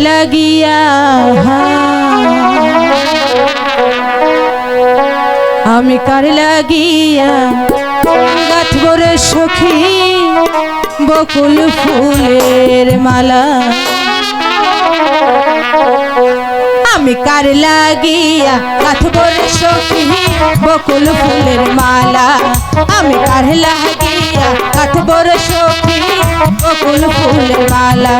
লাগিয়া আমি কার লাগিয়া সখী, বকুল ফুলের মালা। আমি কার লাগিয়া গাথব রে সখী, বকুল ফুলের মালা। আমি কার লাগিয়া গাথব রে সখী, বকুল ফুলের মালা।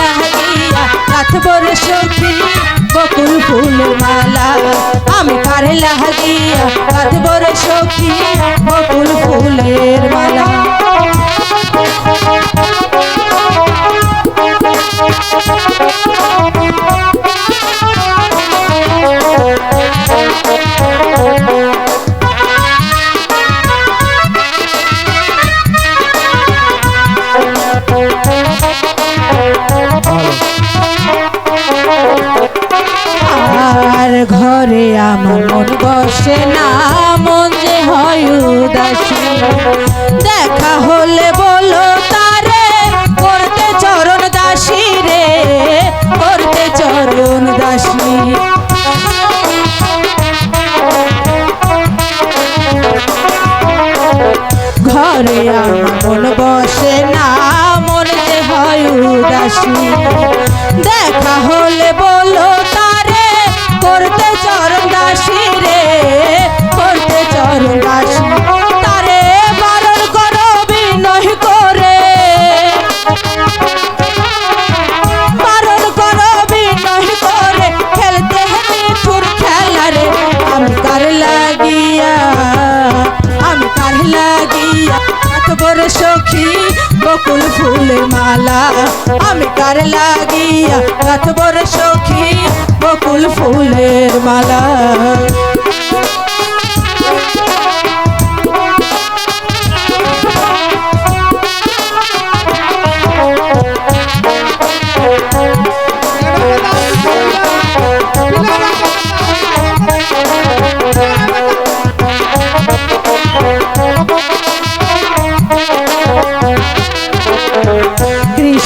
লাগিয়া রাতভর সখী বকুল ফুল মালা। আমি কার লাগিয়া রাতভর সখী ঘরে আমার মন বসে না, মন যে হয় উদাসী। দেখা হলে বলো তারে, করতে চরণ দাসী রে, করতে চরণ দাসী। ঘরে আমার মন বসে না, মন যে হয় উদাসী। দেখা হলে বড় সখী বকুল ফুলের মালা। আমি কার লাগিয়া রাত বড় সখী বকুল ফুলের মালা?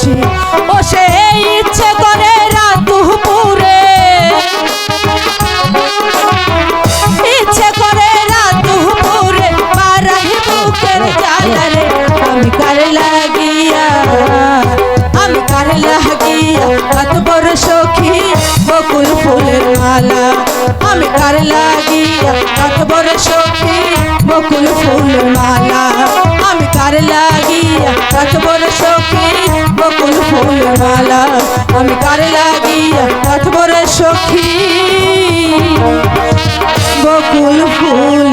ভালোবাসি ও সে ইচ্ছে করে রাত দুপুরে ইচ্ছে করে রাত দুপুরে বুকের জ্বালা রে আমি কার লাগিয়া, আমি কার লাগিয়া কত বড় সখী, বকুল ফুলের মালা। আমি কার লাগিয়া কত বড় সখী, বকুল ফুলের মালা। আমি কার লাগিয়া কত বড় সখী মালা আমি কারে লাগিয়া কত বড় সখী। বকুল ফুল